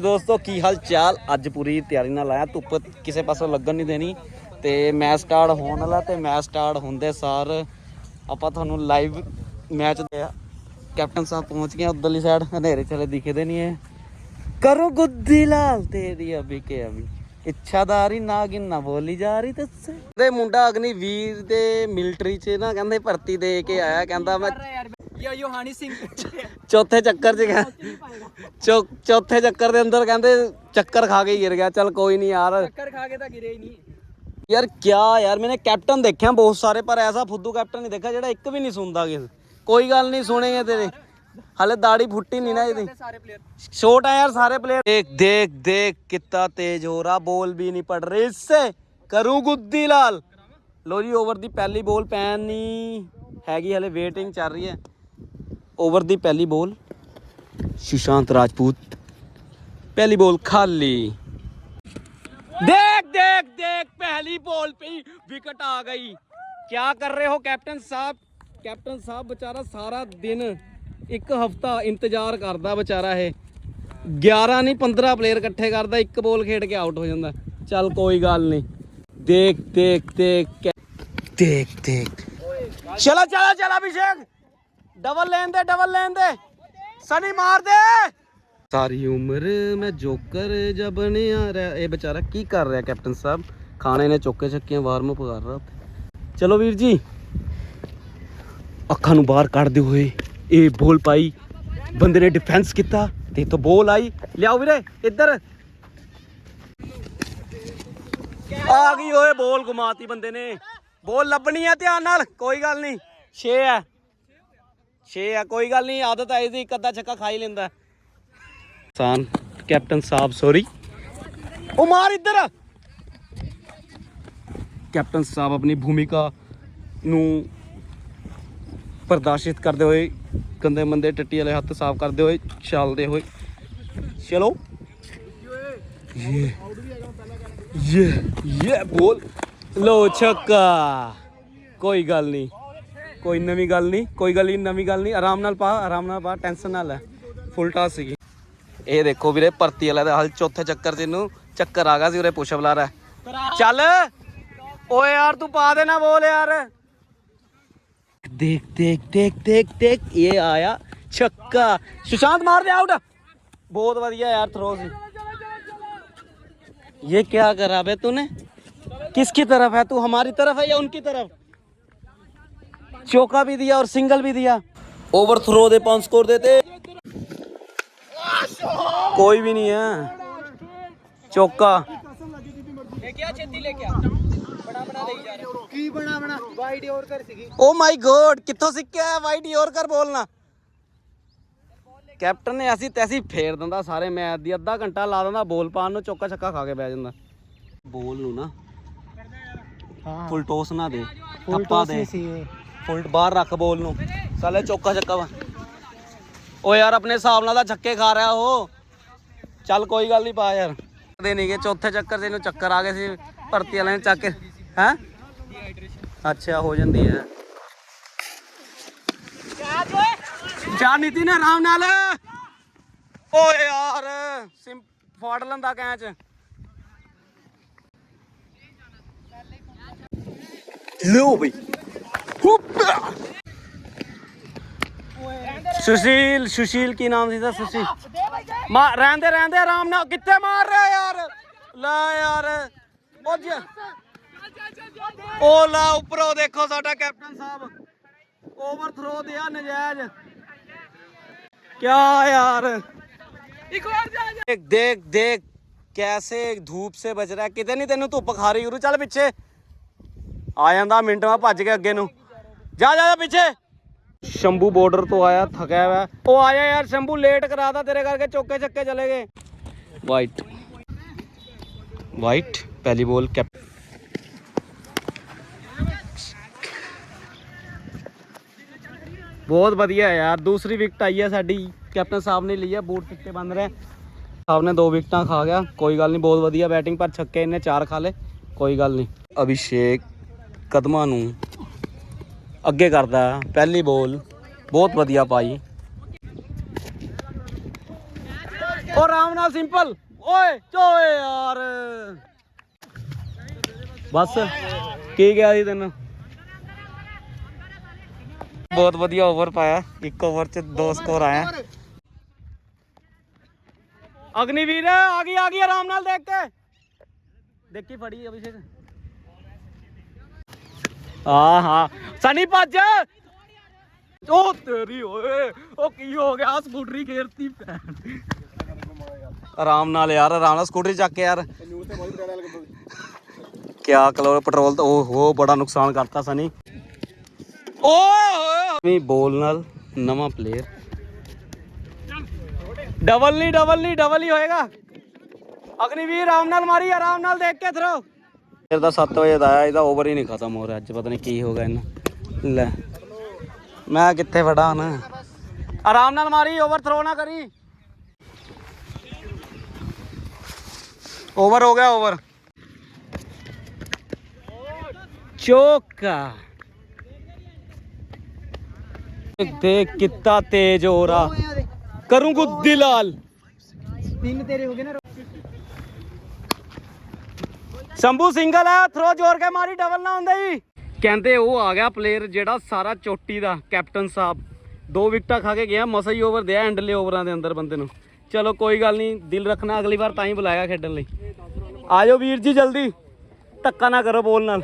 ਦੋਸਤੋ, ਕੀ ਹਾਲ ਚਾਲ ਅੱਜ ਪੂਰੀ ਤਿਆਰੀ ਨਾਲ ਆਇਆ। ਧੁੱਪ ਕਿਸੇ ਪਾਸੋਂ ਲੱਗਣ ਨਹੀਂ ਦੇਣੀ। ਤੇ ਮੈਚ ਸਟਾਰਟ ਹੋਣ ਵਾਲਾ ਤੇ ਮੈਚ ਸਟਾਰਟ ਹੁੰਦੇ ਸਾਰ ਆਪਾਂ ਤੁਹਾਨੂੰ ਲਾਈਵ ਮੈਚ ਦੇ ਕੈਪਟਨ ਸਾਹਿਬ ਪਹੁੰਚ ਗਏ ਉਧਰਲੀ ਸਾਈਡ ਹਨੇਰੇ ਚਲੇ ਦਿਖਦੇ ਨਹੀਂ ਹੈ ਕਰੋ ਗੁੱਦੀ ਲਾਲ ਤੇਰੀ ਅਭੀ ਕੇ ਅਭੀ। ਇੱਛਾਦਾਰੀ ਨਾਗਿਨ ਨਾ ਬੋਲੀ ਜਾ ਰਹੀ ਤੇ ਮੁੰਡਾ ਅਗਨੀ ਵੀਰ ਦੇ ਮਿਲਟਰੀ 'ਚ ਨਾ ਕਹਿੰਦੇ ਭਰਤੀ ਦੇ ਕੇ ਆਇਆ। ਕਹਿੰਦਾ ਮੈਂ ਯੋ ਯੋ ਹਾਨੀ ਸਿੰਘ ਚੌਥੇ ਚੱਕਰ 'ਚ ਗਿਆ ਚੌ- ਚੌਥੇ ਚੱਕਰ ਦੇ ਅੰਦਰ ਕਹਿੰਦੇ ਚੱਕਰ ਖਾ ਕੇ ਹੀ ਗਿਰ ਗਿਆ ਚਲ ਕੋਈ ਨਹੀਂ ਯਾਰ ਟੱਕਰ ਖਾ ਕੇ ਤਾਂ ਗਿਰੇ ਹੀ ਨਹੀਂ ਯਾਰ ਕਿਆ ਯਾਰ ਮੈਨੇ ਕੈਪਟਨ ਦੇਖਿਆ ਬਹੁਤ ਸਾਰੇ ਪਰ ਐਸਾ ਫੁੱਦੂ ਕੈਪਟਨ ਨਹੀਂ ਦੇਖਿਆ ਜਿਹੜਾ ਇੱਕ ਵੀ ਨਹੀਂ ਸੁਣਦਾ ਕਿਸੇ ਕੋਈ ਗੱਲ ਨਹੀਂ ਸੁਣੇਗੇ ਤੇਰੇ ਹਲੇ ਦਾੜੀ ਫੁੱਟੀ ਨਹੀਂ ਨਾ ਇਹਦੀ ਸਾਰੇ ਪਲੇਅਰ शॉट है यार सारे प्लेयर देख देख देख कितना तेज हो रहा बॉल भी नहीं पड़ रही इससे करूं गुद्दी लाल लो जी ओवर ਦੀ ਪਹਿਲੀ ਬੋਲ ਪੈਨ ਨਹੀਂ ਹੈਗੀ ਹਲੇ ਵੇਟਿੰਗ ਚੱਲ ਰਹੀ ਹੈ ਓਵਰ ਦੀ ਪਹਿਲੀ ਬੋਲ ਸੁਸ਼ਾਂਤ ਰਾਜਪੂਤ पहली बॉल खाली देख देख देख पहली बॉल पे ही विकेट आ गई क्या कर रहे हो कैप्टन साहब कैप्टन साहब बेचारा सारा दिन ਇੱਕ ਹਫਤਾ ਇੰਤਜ਼ਾਰ ਕਰਦਾ ਵਿਚਾਰਾ ਇਹ 11 ਨਹੀਂ 15 ਪਲੇਅਰ ਇਕੱਠੇ ਕਰਦਾ ਇੱਕ ਬੋਲ ਖੇਡ ਕੇ ਆਊਟ ਹੋ ਜਾਂਦਾ ਚੱਲ ਕੋਈ ਗੱਲ ਨਹੀਂ ਦੇਖ ਦੇਖ ਦੇਖ ਕੇ- ਦੇਖ ਦੇਖ ਚਲਾ ਚਲਾ ਚਲਾ ਅਭਿਸ਼ੇਕ ਡਬਲ ਲੈਣ ਦੇ, ਡਬਲ ਲੈਣ ਦੇ। ਸਨੀ ਮਾਰ ਦੇ। ਸਾਰੀ ਉਮਰ ਮੈਂ ਜੋਕਰ ਜਬ ਬਣਿਆ ਰਿਹਾ। ਇਹ ਵਿਚਾਰਾ ਕੀ ਕਰ ਰਿਹਾ ਕੈਪਟਨ ਸਾਹਿਬ? ਖਾਣੇ ਨੇ ਚੁੱਕੇ ਚੱਕੀਆਂ ਵਾਰਮ ਅਪ ਕਰ ਰਿਹਾ ਚਲੋ ਵੀਰ ਜੀ, ਅੱਖਾਂ ਨੂੰ ਬਾਹਰ ਕੱਢਦੇ ਹੋਏ ਇਹ ਬੋਲ ਪਾਈ। ਬੰਦੇ ਨੇ ਡਿਫੈਂਸ ਕੀਤਾ ਤੇ ਤੋਂ ਬੋਲ ਆਈ। ਲਿਆਓ ਵੀਰੇ, ਇੱਧਰ। ਆ ਗਈ ਓਏ ਬੋਲ ਘੁਮਾਤੀ ਬੰਦੇ ਨੇ। ਬੋਲ ਲੱਭਣੀ ਆ ਧਿਆਨ ਨਾਲ, ਕੋਈ ਗੱਲ ਨਹੀਂ। 6 ਹੈ 6 ਆ, ਕੋਈ ਗੱਲ ਨਹੀਂ, ਆਦਤ ਆਈ ਸੀ ਇੱਕ ਅੱਧਾ ਛੱਕਾ ਖਾ ਹੀ ਲੈਂਦਾ। ਸਾਨ ਕੈਪਟਨ ਸਾਹਿਬ ਸੌਰੀ ਉਹ ਮਾਰ ਇੱਧਰ। ਕੈਪਟਨ ਸਾਹਿਬ ਆਪਣੀ ਭੂਮਿਕਾ ਨੂੰ ਪ੍ਰਦਰਸ਼ਿਤ ਕਰਦੇ ਹੋਏ, ਗੰਦੇ ਮੰਦੇ ਟੱਟੀ ਵਾਲੇ ਹੱਥ ਸਾਫ਼ ਕਰਦੇ ਹੋਏ, ਚੱਲਦੇ ਹੋਏ। ਚਲੋ। ਇਹ ਇਹ ਇਹ ਬੋਲ। ਲੋ ਛੱਕਾ। ਕੋਈ ਗੱਲ ਨਹੀਂ। ਕੋਈ ਨਵੀਂ ਗੱਲ ਨਹੀਂ ਕੋਈ ਗੱਲ ਨਹੀਂ ਨਵੀਂ ਗੱਲ ਨਹੀਂ ਆਰਾਮ ਨਾਲ ਪਾ ਆਰਾਮ ਨਾਲ ਪਾ ਟੈਨਸ਼ਨ ਨਾਲ ਲੈ ਫੁੱਲ ਟਾਸ ਸੀਗੀ ਇਹ ਦੇਖੋ ਵੀਰੇ ਭਰਤੀ ਵਾਲਾ ਦਾ ਹਾਲ ਚੌਥੇ ਚੱਕਰ 'ਚ ਇਹਨੂੰ ਚੱਕਰ ਆ ਗਿਆ ਸੀ ਉਰੇ ਪੁਸ਼ਅਪ ਲਾ ਰਿਹਾ ਚੱਲ ਓਏ ਯਾਰ ਤੂੰ ਪਾ ਦੇਣਾ ਬੋਲ ਯਾਰ देख देख देख देख देख ये आया छक्का सुशांत मार दे आउट बहुत बढ़िया यार थ्रो से ये क्या करा बे तूने किसकी तरफ है तू हमारी तरफ है या उनकी तरफ चौका भी दिया और सिंगल भी दिया ओवर थ्रो दे पांच स्कोर देते कोई भी नहीं है चौका ਲੈ ਕੇ ਆ ਛੇਤੀ ਲੈ ਕੇ ਆ ਬਣਾ ਬਣਾ ਦੇਈ ਜਾ ਰਿਹਾ ਕੀ ਬਣਾ ਬਣਾ ਵਾਈਡ ਹੋਰ ਕਰ ਸੀਗੀ ਓ ਮਾਈ ਗੋਡ ਕਿੱਥੋਂ ਸਿੱਖਿਆ ਵਾਈਟ ਯੋਰ ਕਰ ਬੋਲਣਾ ਕੈਪਟਨ ਨੇ ਅਸੀਂ ਤੈਸੀ ਫੇਰ ਦਿੰਦਾ ਸਾਰੇ ਮੈਚ ਦੀ ਅੱਧਾ ਘੰਟਾ ਲਾ ਦਿੰਦਾ ਬੋਲ ਪਾਣ ਨੂੰ ਚੌਕਾ ਛੱਕਾ ਖਾ ਕੇ ਬਹਿ ਜਾਂਦਾ ਬੋਲ ਨੂੰ ਨਾ ਫੁੱਲ ਟੋਸ ਨਾ ਦੇ ਥੱਪਾ ਦੇ ਫੁੱਲ ਬਾਹਰ ਰੱਖ ਬੋਲ ਨੂੰ। ਸਾਲੇ ਚੌਕਾ ਛੱਕਾ ਵਾ। ਓ ਯਾਰ, ਆਪਣੇ ਹਿਸਾਬ ਨਾਲ ਤਾਂ ਛੱਕੇ ਖਾ ਰਿਹਾ ਉਹ। ਚੱਲ ਕੋਈ ਗੱਲ ਨਹੀਂ ਪਾ ਯਾਰ। ਦੇ ਨਹੀਂਗੇ ਚੌਥੇ ਚੱਕਰ 'ਚ ਇਹਨੂੰ ਚੱਕਰ ਆ ਗਏ ਸੀ, ਭਰਤੀ ਵਾਲਿਆਂ ਨੇ ਚੱਕ ਹੈ? ਅੱਛਾ, ਹੋ ਜਾਂਦੀ ਹੈ। ਚਾਹ ਨੀਤੀ ਨਾ ਆਰਾਮ ਨਾਲ। ਓਏ ਯਾਰ, ਸਿਮ ਫਾੜ ਲੰਦਾ ਕੈਚ। ਲੋ ਬਈ। सुशील सुशील की नाम सीधा सुशील मार रहते रहते आराम ना कितने मार रहे यार ला यार ओ ला ऊपर देखो साडा कैप्टन साहब ओवर थ्रो दिया नजायज क्या यार देख देख देख कैसे धूप से बच रहा है कितने नहीं तेन धुप खा रही चल पिछे आ जाता मिनट में भज के अगे नू ਨੂੰ ਜਾ ਜਾ ਜਾ ਪਿੱਛੇ ਸ਼ੰਭੂ ਬਾਰਡਰ ਤੋਂ ਆਇਆ ਥਕਿਆ ਹੋਇਆ ਉਹ ਆਇਆ ਯਾਰ ਸ਼ੰਭੂ ਲੇਟ ਕਰਾਤਾ ਤੇਰੇ ਕਰਕੇ ਚੌਕੇ ਚੱਕੇ ਚਲੇ ਗਏ ਵਾਈਟ ਵਾਈਟ ਪਹਿਲੀ ਬੋਲ ਕੈਪ ਬਹੁਤ ਵਧੀਆ ਹੈ ਯਾਰ ਦੂਸਰੀ ਵਿਕਟ ਆਈ ਹੈ ਸਾਡੀ ਕੈਪਟਨ ਸਾਹਿਬ ਨੇ ਲਈ ਹੈ ਬੂਟ ਟਿੱਕੇ ਬੰਦ ਰਹੇ ਸਾਹਿਬ ਨੇ ਦੋ ਵਿਕਟਾਂ ਖਾ ਗਿਆ ਕੋਈ ਗੱਲ ਨਹੀਂ ਬਹੁਤ ਵਧੀਆ ਬੈਟਿੰਗ ਪਰ ਛੱਕੇ ਇਹਨੇ ਚਾਰ ਖਾ ਲੇ ਕੋਈ ਗੱਲ ਨਹੀਂ ਅਭਿਸ਼ੇਕ ਕਦਮਾਂ ਨੂੰ ਅੱਗੇ ਕਰਦਾ, ਪਹਿਲੀ ਬੋਲ ਬਹੁਤ ਵਧੀਆ ਪਾਈ। ਉਹ ਆਰਾਮ ਨਾਲ ਸਿੰਪਲ ਓਏ, ਚੋਏ ਯਾਰ। ਬਸ, ਕੀ ਗਿਆ ਜੀ ਤੈਨੂੰ? ਬਹੁਤ ਵਧੀਆ ਓਵਰ ਪਾਇਆ। ਇੱਕ ਓਵਰ ਚ ਦੋ ਸਕੋਰ ਆਇਆ। ਅਗਨੀਵੀਰ, ਆ ਗਈ ਆ ਗਈ, ਆਰਾਮ ਨਾਲ ਦੇਖ ਕੇ। ਦੇਖੀ ਫੜੀ ਅਭਿਸ਼ੇਕ। ਆ ਹਾਂ। ਸਨੀ ਭੱਜ। ਉਹ ਤੇਰੀ ਓਏ, ਉਹ ਕੀ ਹੋ ਗਿਆ? ਸਕੂਟਰੀ ਘੇਰਤੀ ਭੈਣ। ਆਰਾਮ ਨਾਲ ਯਾਰ, ਆਰਾਮ ਨਾਲ ਸਕੂਟਰੀ ਚੱਕ ਕੇ ਯਾਰ। ਕਿਆ ਕਲੋ, ਪੈਟਰੋਲ ਤਾਂ ਉਹ ਬੜਾ ਨੁਕਸਾਨ ਕਰਤਾ ਸਨੀ। ਓਏ ਵੀ ਬੋਲ ਨਾਲ ਨਵਾਂ ਪਲੇਅਰ ਡਬਲ ਨਹੀਂ ਡਬਲ ਨਹੀਂ ਡਬਲ ਹੀ ਹੋਏਗਾ। ਅਗਨੀਵੀਰ ਆਰਾਮ ਨਾਲ ਮਾਰੀ, ਆਰਾਮ ਨਾਲ ਦੇਖ ਕੇ ਥਰੋ ਇਹਦਾ 7 ਵਜੇ ਦਾ ਆਇਆ, ਇਹਦਾ ਓਵਰ ਹੀ ਨਹੀਂ ਖਤਮ ਹੋ ਰਿਹਾ, ਅੱਜ ਪਤਾ ਨਹੀਂ ਕੀ ਹੋ ਗਿਆ ਇਹਨਾਂ। ਲੈ, ਮੈਂ ਕਿੱਥੇ ਫੜਾ ਹੁਣ? ਆਰਾਮ ਨਾਲ ਮਾਰੀ ਓਵਰ ਥਰੋ ਨਾ ਕਰੀ। ਓਵਰ ਹੋ ਗਿਆ ਓਵਰ ਚੋਕਾ। ਦੇਖ ਕਿੱਤਾ ਤੇਜ ਹੋ ਰਹਾ। ਕਰੂੰ ਗੁੱਦੀ ਲਾਲ। ਤਿੰਨ ਤੇਰੇ ਹੋ ਗਏ ਨਾ ਸ਼ੰਭੂ ਸਿੰਗਲ ਹੈ ਥਰੋ ਜੋਰ ਕੇ ਮਾਰੀ ਡਬਲ ਨਾ ਹੁੰਦਾ ਜੀ। ਕਹਿੰਦੇ ਉਹ ਆ ਗਿਆ ਪਲੇਅਰ ਜਿਹੜਾ ਸਾਰਾ ਚੋਟੀ ਦਾ ਕੈਪਟਨ ਸਾਹਿਬ। ਦੋ ਵਿਕਟਾਂ ਖਾ ਕੇ ਗਿਆ, ਮਸਾ ਹੀ ਓਵਰ ਦਿਆ ਐਂਡਲੇ ਓਵਰਾਂ ਦੇ ਅੰਦਰ ਬੰਦੇ ਨੂੰ। ਚਲੋ ਕੋਈ ਗੱਲ ਨਹੀਂ, ਦਿਲ ਰੱਖਣਾ ਅਗਲੀ ਵਾਰ ਤਾਂ ਹੀ ਬੁਲਾਇਆ ਖੇਡਣ ਲਈ। ਆਜੋ ਵੀਰ ਜੀ ਜਲਦੀ, ਧੱਕਾ ਨਾ ਕਰੋ ਬੋਲ ਨਾਲ।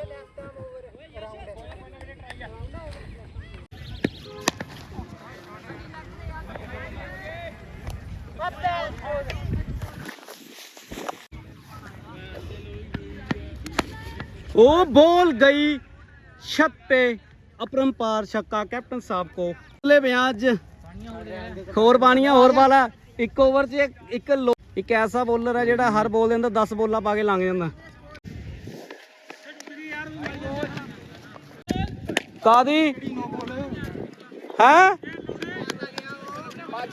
वो बॉल गई छत पे अपरंपार छक्का कैप्टन साहब को ले भैया ਅੱਜ ਹੋਰ ਬਾਣੀਆਂ ਹੋਰ ਵਾਲਾ ਇੱਕ ਓਵਰ 'ਚ ਇੱਕ- ਇੱਕ ਲੋ- ਇੱਕ ਐਸਾ ਬੋਲਰ ਹੈ ਜਿਹੜਾ ਹਰ ਬੋਲ ਦੇ ਅੰਦਰ 10 ਬੋਲਾਂ ਪਾ ਕੇ ਲੰਘ ਜਾਂਦਾ ਕਾਦੀ ਹੈ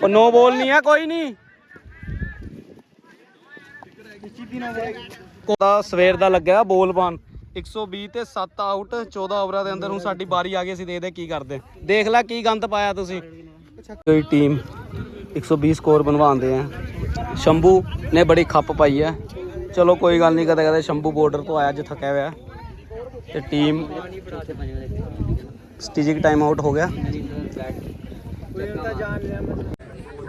ਉਹ ਨੋ ਬੋਲ ਨਹੀਂ ਹੈ ਕੋਈ ਨਹੀਂ ਕੋਦਾ ਸਵੇਰ ਦਾ ਲੱਗਿਆ ਬੋਲ ਪਾਣ 120 ਤੇ 7 ਆਊਟ 14 ਓਵਰਾਂ ਦੇ ਅੰਦਰ ਹੁਣ ਸਾਡੀ ਵਾਰੀ ਆ ਗਈ, ਅਸੀਂ ਦੇਖਦੇ ਕੀ ਕਰਦੇ ਦੇਖ ਲੈ ਕੀ ਗੰਦ ਪਾਇਆ ਤੁਸੀਂ। ਕੋਈ ਟੀਮ 120 ਸਕੋਰ ਬਣਵਾਉਂਦੇ ਆ। ਸ਼ੰਭੂ ਨੇ ਬੜੀ ਖੱਪ ਪਾਈ ਹੈ ਚਲੋ ਕੋਈ ਗੱਲ ਨਹੀਂ ਕਦੇ ਕਦੇ ਸ਼ੰਭੂ ਬਾਰਡਰ ਤੋਂ ਆਇਆ ਅੱਜ ਥੱਕਿਆ ਹੋਇਆ ਤੇ ਟੀਮ ਸਟ੍ਰੈਟੇਜਿਕ ਟਾਈਮ ਆਊਟ ਹੋ ਗਿਆ।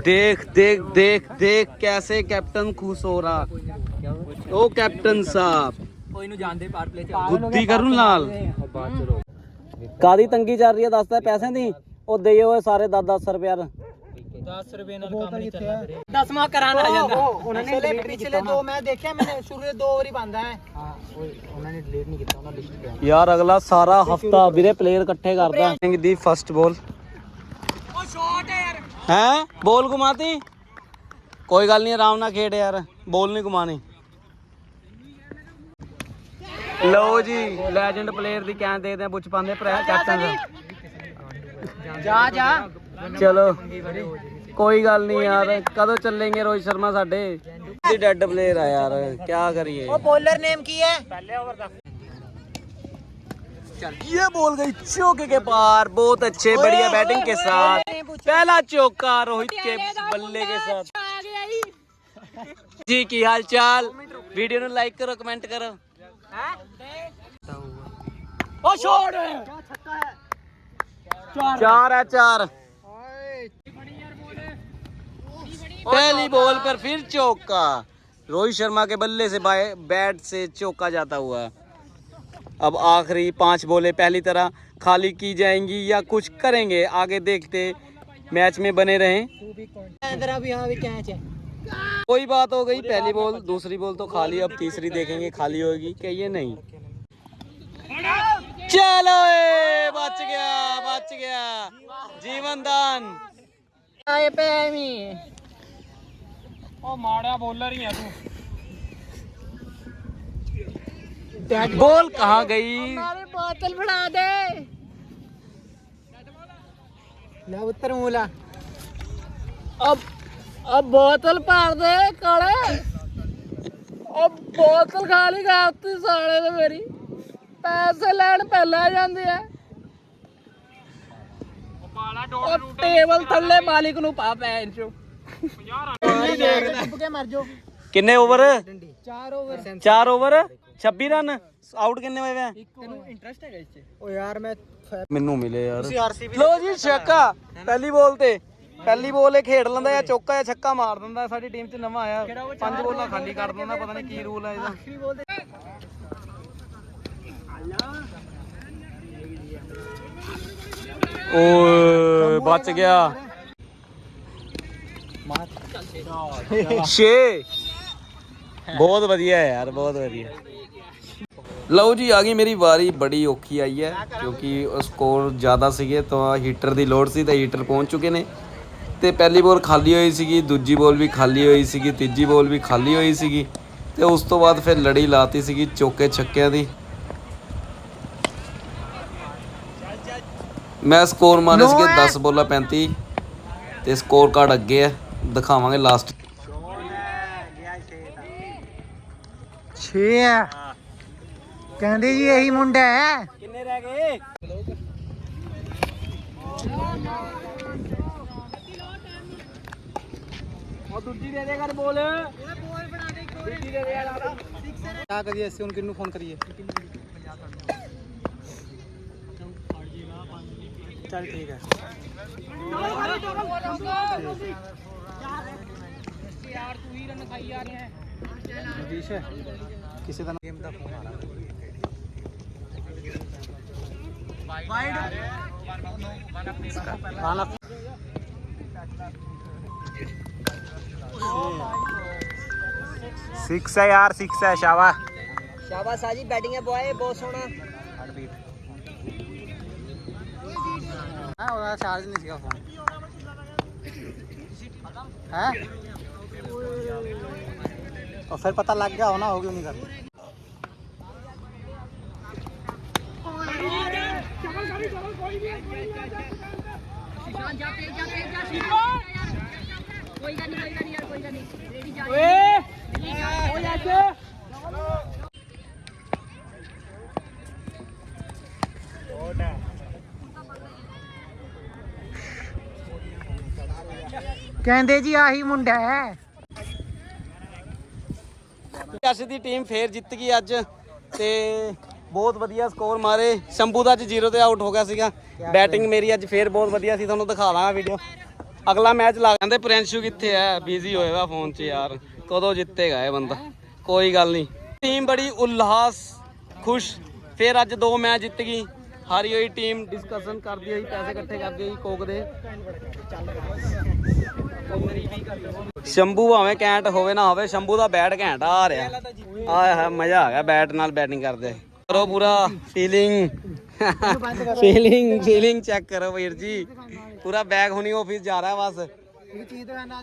ਦੇਖ ਦੇਖ ਦੇਖ ਦੇਖ, ਕੈਸੇ ਕੈਪਟਨ ਖੁਸ਼ ਹੋ ਰਹਾ। ਉਹ ਕੈਪਟਨ ਸਾਹਿਬ। ਕੋਈ ਨੂੰ ਜਾਣਦੇ ਪਾਰ ਪਲੇ ਗੁੱਦੀ ਕਰੂੰ ਲਾਲ ਕਾਦੀ ਤੰਗੀ ਚੱਲ ਰਹੀ ਹੈ ਦੱਸਦਾ ਪੈਸਿਆਂ ਦੀ। ਉਹ ਦੇਏ ਹੋਏ ਸਾਰੇ 10-10 ਰੁਪਏ 10 ਰੁਪਏ ਨਾਲ ਕੰਮ ਨਹੀਂ ਚੱਲਦਾ ਵੀਰੇ। ਦਸਵਾਂ ਕਰਾਣ ਆ ਜਾਂਦਾ। ਉਹਨਾਂ ਨੇ ਪਿਛਲੇ ਪਿਛਲੇ ਦੋ ਮੈਂ ਦੇਖਿਆ ਮੈਨੇ ਸ਼ੁਰੂ ਦੇ ਦੋ ਵਾਰੀ ਬੰਦਾ ਹੈ ਹਾਂ ਉਹਨਾਂ ਨੇ ਡਿਲੀਟ ਨਹੀਂ ਕੀਤਾ ਉਹਨਾਂ ਲਿਸਟ ਪਿਆ। ਯਾਰ ਅਗਲਾ ਸਾਰਾ ਹਫਤਾ ਵੀਰੇ ਪਲੇਅਰ ਇਕੱਠੇ ਕਰਦਾ। ਸਿੰਘ ਦੀ ਫਸਟ ਬੋਲ ਉਹ ਸ਼ਾਟ ਹੈ ਯਾਰ। ਹੈ? ਬੋਲ ਘੁਮਾਤੀ? ਕੋਈ ਗੱਲ ਨਹੀਂ ਆਰਾਮ ਨਾਲ ਖੇਡ ਯਾਰ। ਬੋਲ ਨਹੀਂ ਘੁਮਾਣੀ। ਲਓ ਜੀ ਲੈਜੈਂਡ ਪਲੇਅਰ ਦੀ ਕੈਨ ਦੇ ਦੇ ਬੁੱਚ ਪਾਉਂਦੇ ਭਰਾ ਕੈਪਟਨ ਜਾ ਜਾ ਚਲੋ ਕੋਈ ਗੱਲ ਨਹੀਂ ਯਾਰ ਕਦੋਂ ਚੱਲेंगे ਰੋਹਿਤ ਸ਼ਰਮਾ ਸਾਡੇ? ਦੀ ਡੈਡ ਪਲੇਅਰ ਆ ਯਾਰ ਕੀ ਕਰੀਏ? ਉਹ ਬੋਲਰ ਨੇਮ ਕੀ ਹੈ? ਪਹਿਲੇ ਓਵਰ ਦਾ। ये बोल गई चौके के पार बहुत अच्छे बढ़िया बैटिंग के साथ पहला चौका रोहित के बल्ले के साथ जी की हाल चाल वीडियो लाइक करो कमेंट करो और शॉट छक्का है चार, है चार। पहली बॉल पर फिर चौका। रोहित शर्मा के बल्ले से बैट से चौका जाता हुआ। अब आखिरी पाँच बोले पहली तरह खाली की जाएँगी या कुछ करेंगे? आगे देखते मैच में बने रहें। कोई बात हो गई पहली बॉल दूसरी बॉल तो खाली अब तीसरी देखेंगे खाली होगी कहिए ये नहीं। ਚਲੋ ਏ ਬਚ ਗਿਆ ਬਚ ਗਿਆ। ਜੀਵਨਦਾਨ। ਆਏ ਪੈਮੀ ਉਹ ਮਾੜਾ ਬੋਲਰ ਹੀ ਆ ਤੂੰ। ਬੋਲ ਕਹਾ ਗਈ? ਮਾਰੇ ਬੋਤਲ ਫੜਾ ਦੇ। ਲੈ ਉੱਤਰ ਮੂਲਾ ਅਬ ਅਬ ਬੋਤਲ ਭਰ ਦੇ ਕਾਲੇ। ਅਬ ਬੋਤਲ ਖਾਲੀ ਕਰਤੀ ਸਾਲੇ ਨੇ ਮੇਰੀ। ਪੈਸੇ ਲੈਣ ਪਹਿਲਾਂ ਜਾਂਦੇ ਆ। ਉਹ ਟੇਬਲ ਥੱਲੇ ਮਾਲਿਕ ਨੂੰ ਪਾ ਚੁੱਪ ਕੇ ਮਰ ਜਾਓ। ਕਿੰਨੇ over 4 over 4 over 26 run out ਕਿੰਨੇ ਹੋਏ ਵੇ? ਤੈਨੂੰ ਇੰਟਰਸਟ ਹੈਗਾ ਇਸ ਚ? ਓ ਯਾਰ ਮੈਂ ਮੈਨੂੰ ਮਿਲੇ ਯਾਰ। ਤੁਸੀਂ ਆਰਸੀਬੀ ਲੋ ਜੀ ਛੱਕਾ ਪਹਿਲੀ ਬੋਲ ਤੇ। ਪਹਿਲੀ ਬੋਲ ਇਹ ਖੇਡ ਲੈਂਦਾ ਜਾਂ ਚੌਕਾ ਜਾਂ ਛੱਕਾ ਮਾਰ ਦਿੰਦਾ। ਸਾਡੀ ਟੀਮ 'ਚ ਨਵਾਂ ਆਇਆ। ਪੰਜ ਬੋਲਾਂ ਖਾਲੀ ਕਰ ਦਿੰਦਾ ਪਤਾ ਨਹੀਂ ਕੀ ਰੂਲ ਹੈ ਇਹਦਾ। ਓਏ ਬਚ ਗਿਆ। ਛੇ। ਬਹੁਤ ਵਧੀਆ ਯਾਰ, ਬਹੁਤ ਵਧੀਆ। ਲਓ ਜੀ, ਆ ਗਈ ਮੇਰੀ ਵਾਰੀ, ਬੜੀ ਔਖੀ ਆਈ ਹੈ, ਕਿਉਂਕਿ ਸਕੋਰ ਜ਼ਿਆਦਾ ਸੀਗੇ, ਤਾਂ ਹੀਟਰ ਦੀ ਲੋੜ ਸੀ, ਤਾਂ ਹੀਟਰ ਪਹੁੰਚ ਚੁੱਕੇ ਨੇ। ਤੇ ਪਹਿਲੀ ਬੋਲ ਖਾਲੀ ਹੋਈ ਸੀਗੀ, ਦੂਜੀ ਬੋਲ ਵੀ ਖਾਲੀ ਹੋਈ ਸੀਗੀ, ਤੀਜੀ ਬੋਲ ਵੀ ਖਾਲੀ ਹੋਈ ਸੀਗੀ। ਤੇ ਉਸ ਤੋਂ ਬਾਅਦ ਫਿਰ ਲੜੀ ਲਾਤੀ ਸੀਗੀ ਚੌਕੇ ਛੱਕਿਆਂ ਦੀ। ਮੈਂ ਸਕੋਰ ਮਾਰੇ ਸੀਗੇ 10 ਬੋਲਾਂ 35 ਤੇ ਸਕੋਰ ਕਾਰਡ ਅੱਗੇ ਹੈ ਦਿਖਾਵਾਂਗੇ ਲਾਸਟ 6 ਹੈ ਕਹਿੰਦੇ ਜੀ ਇਹੀ ਮੁੰਡਾ ਹੈ। ਕਿੰਨੇ ਰਹਿ ਗਏ? ਉਹ ਦੂਜੀ ਦੇ ਦੇ ਕਰ ਬੋਲ। ਦੂਜੀ ਦੇ ਦੇ ਯਾਰ ਕਿਆ ਕਰੀਏ ਅਸੀਂ ਹੁਣ ਕਿਹਨੂੰ ਫੋਨ ਕਰੀਏ? ਚੱਲ ਠੀਕ ਹੈ। ਰਜੀਸ਼ ਕਿਸੇ ਦਾ ਗੇਮ ਦਾ ਫੋਨ ਆ ਰਿਹਾ ਵਾਈਡ ਸਿਕਸ ਹੈ ਯਾਰ ਸਿਕਸ ਹੈ ਸ਼ਾਬਾ ਸ਼ਾਬਾਸ਼ ਆਜੀ ਬੈਟਿੰਗ ਹੈ ਬॉय ਬਹੁਤ ਸੋਹਣਾ। ਹਾਂ ਉਹਦਾ ਚਾਰਜ ਨਹੀਂ ਸੀਗਾ ਫੋਨ ਹੈ? ਫਿਰ ਪਤਾ ਲੱਗ ਗਿਆ ਹੋਣਾ ਹੋ ਗਈ ਨਹੀਂ ਕਰ ਕਹਿੰਦੇ ਜੀ ਆਹੀ ਮੁੰਡਾ ਹੈ। ਜੱਸ ਦੀ ਟੀਮ ਫੇਰ ਜਿੱਤ ਗਈ ਅੱਜ ਤੇ ਬਹੁਤ ਵਧੀਆ ਸਕੋਰ ਮਾਰੇ। ਸ਼ੰਭੂ ਦਾ ਅੱਜ 0 ਤੇ ਆਊਟ ਹੋ ਗਿਆ ਸੀਗਾ। ਬੈਟਿੰਗ ਮੇਰੀ ਅੱਜ ਫੇਰ ਬਹੁਤ ਵਧੀਆ ਸੀ ਤੁਹਾਨੂੰ ਦਿਖਾ ਦਾਂਗਾ ਵੀਡੀਓ ਅਗਲਾ ਮੈਚ ਲਾ ਜਾਂਦੇ ਪ੍ਰਿੰਸ਼ੂ ਕਿੱਥੇ ਹੈ? ਬਿਜ਼ੀ ਹੋਏ ਵਾ ਫੋਨ 'ਚ ਯਾਰ। ਕਦੋਂ ਜਿੱਤੇਗਾ ਇਹ ਬੰਦਾ? ਕੋਈ ਗੱਲ ਨਹੀਂ। ਟੀਮ ਬੜੀ ਉਲਾਸ ਖੁਸ਼। ਫੇਰ ਅੱਜ ਦੋ ਮੈਚ ਜਿੱਤ ਗਈ। ਹਾਰੀ ਹੋਈ ਟੀਮ ਡਿਸਕਸ਼ਨ ਕਰਦੀ ਹੋਈ ਪੈਸੇ ਇਕੱਠੇ ਕਰਦੀ ਹੋਈ ਕੋਕ ਦੇ। ਸ਼ੰਭੂ ਭਾਵੇਂ ਕੈਂਟ ਹੋਵੇ ਨਾ ਹੋਵੇ, ਸ਼ੰਭੂ ਦਾ ਬੈਟ ਘੈਂਟ ਆ ਰਿਹਾ। ਆਏ ਹੈ ਮਜ਼ਾ ਆ ਗਿਆ ਬੈਟ ਨਾਲ ਬੈਟਿੰਗ ਕਰਦੇ। ਕਰੋ ਪੂਰਾ ਫੀਲਿੰਗ ਫੀਲਿੰਗ ਫੀਲਿੰਗ ਚੈੱਕ ਕਰੋ ਵੀਰ ਜੀ। ਪੂਰਾ ਬੈਗ ਹੁਣੀ ਆਫਿਸ ਜਾ ਰਿਹਾ ਬਸ।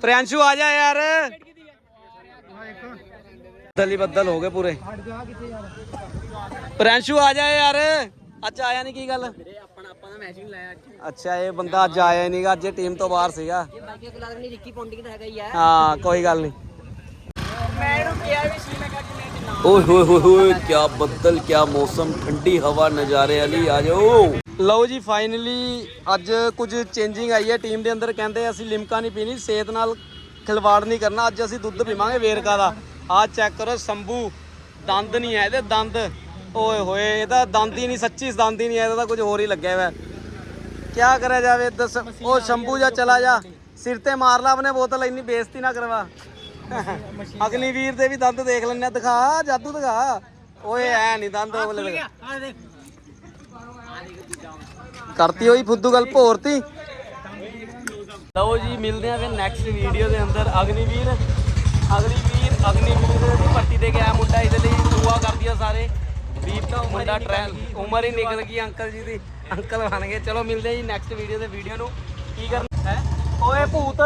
ਪ੍ਰਿਆੰਸ਼ੂ ਆ ਜਾ ਯਾਰ। ਬੱਦਲ ਹੀ ਬੱਦਲ ਹੋ ਗਏ ਪੂਰੇ। ਪ੍ਰਿਆੰਸ਼ੂ ਆ ਜਾ ਯਾਰ। ਅੱਜ ਆਇਆ ਨਹੀਂ ਕੀ ਗੱਲ? ਆਪਣਾ ਆਪਾਂ ਦਾ ਮੈਚ ਨਹੀਂ ਲਾਇਆ ਅੱਜ। ਅੱਛਾ ਇਹ ਬੰਦਾ ਅੱਜ ਆਇਆ ਨਹੀਂਗਾ ਅੱਜ ਟੀਮ ਤੋਂ ਬਾਹਰ ਸੀਗਾ। ਇਹ ਬਾਕੀ ਕੋਲ ਨਹੀਂ ਰਿੱਕੀ ਪੌਂਟਿੰਗ ਤਾਂ ਹੈਗਾ ਹੀ ਹੈ ਹਾਂ ਕੋਈ ਗੱਲ ਨਹੀਂ ਮੈਂ ਇਹਨੂੰ ਕਿਹਾ ਵੀ ਸੀ ਮੈਂ ਕਿਹਾ ਕਿ ਮੈਂ ਨਾ ਓਏ ਹੋਏ ਹੋਏ ਹੋਏ ਕੀ ਬੱਦਲ ਕੀ ਮੌਸਮ ਠੰਡੀ ਹਵਾ ਨਜ਼ਾਰੇ ਵਾਲੀ ਆ ਜਾਓ। ਲਓ ਜੀ ਫਾਈਨਲੀ ਅੱਜ ਕੁਝ ਚੇਂਜਿੰਗ ਆਈ ਹੈ ਟੀਮ ਦੇ ਅੰਦਰ ਕਹਿੰਦੇ ਅਸੀਂ ਲਿਮਕਾ ਨਹੀਂ ਪੀਣੀ ਸਿਹਤ ਨਾਲ ਖਿਲਵਾੜ ਨਹੀਂ ਕਰਨਾ ਅੱਜ ਅਸੀਂ ਦੁੱਧ ਪੀਵਾਂਗੇ ਵੇਰਕਾ ਦਾ। ਆਹ ਚੈੱਕ ਕਰੋ ਸੰਭੂ ਦੰਦ ਨਹੀਂ ਹੈ ਇਹਦੇ ਦੰਦ। ਓਏ ਹੋਏ ਇਹਦਾ ਦੰਦ ਹੀ ਨਹੀਂ ਸੱਚੀ ਦੰਦ ਹੀ ਨਹੀਂ ਇਹਦਾ ਤਾਂ ਕੁਝ ਹੋਰ ਹੀ ਲੱਗਿਆ ਹੋਇਆ। ਕਿਆ ਕਰਿਆ ਜਾਵੇ ਦੱਸ ਉਹ ਸ਼ੰਭੂ ਜਾ ਚਲਾ ਜਾ ਸਿਰ ਤੇ ਮਾਰ ਲਾ ਆਪਣੇ ਬੋਤਲ ਇੰਨੀ ਬੇਇੱਜ਼ਤੀ ਨਾ ਕਰਵਾ। ਅਗਨੀ ਵੀਰ ਦੇ ਵੀ ਦੰਦ ਦੇਖ ਲੈਣੇ ਦਿਖਾ ਜਾਦੂ ਦਿਖਾ। ਓਏ ਐ ਨਹੀਂ ਦੰਦ ਉਹ ਲੈ ਆ ਦੇਖ। ਕਰਤੀ ਹੋਈ ਫੁੱਦੂ ਗੱਲ ਭੋਰਤੀ ਲਓ ਜੀ ਮਿਲਦੇ ਆ ਫਿਰ ਨੈਕਸਟ ਵੀਡੀਓ ਦੇ ਅੰਦਰ। ਅਗਨੀਵੀਰ ਅਗਨੀਵੀਰ ਅਗਨੀਵੀਰ ਦੀ ਪੱਟੀ ਤੇ ਗਿਆ ਮੁੰਡਾ ਇਹਦੇ ਲਈ ਵੀਰ ਤਾਂ ਮੁੰਡਾ ਟ੍ਰੈਲ ਉਮਰ ਹੀ ਨਿਕਲ ਗਈ ਅੰਕਲ ਜੀ ਦੀ। ਅੰਕਲ ਬਣ ਗਏ। ਚਲੋ ਮਿਲਦੇ ਜੀ ਨੈਕਸਟ ਵੀਡੀਓ ਦੇ ਵੀਡੀਓ ਨੂੰ। ਕੀ ਕਰਨਾ ਹੈ? ਓਏ ਭੂਤ!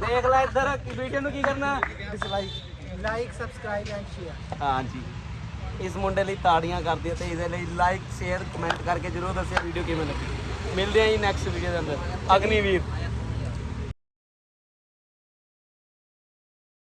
ਦੇਖ ਲੈ ਇੱਧਰ ਵੀਡੀਓ ਨੂੰ ਕੀ ਕਰਨਾ? Dislike like subscribe and share ਹਾਂਜੀ। ਇਸ ਮੁੰਡੇ ਲਈ ਤਾੜੀਆਂ ਕਰਦੀ ਤੇ ਇਹਦੇ ਲਈ ਲਾਈਕ ਸ਼ੇਅਰ ਕਮੈਂਟ ਕਰਕੇ ਜਰੂਰ ਦੱਸਿਆ ਵੀਡੀਓ ਕਿਵੇਂ ਲੱਗੀ। ਮਿਲਦੇ ਆਂ ਜੀ ਨੈਕਸਟ ਵੀਡੀਓ ਦੇ ਅੰਦਰ। ਅਗਨੀਵੀਰ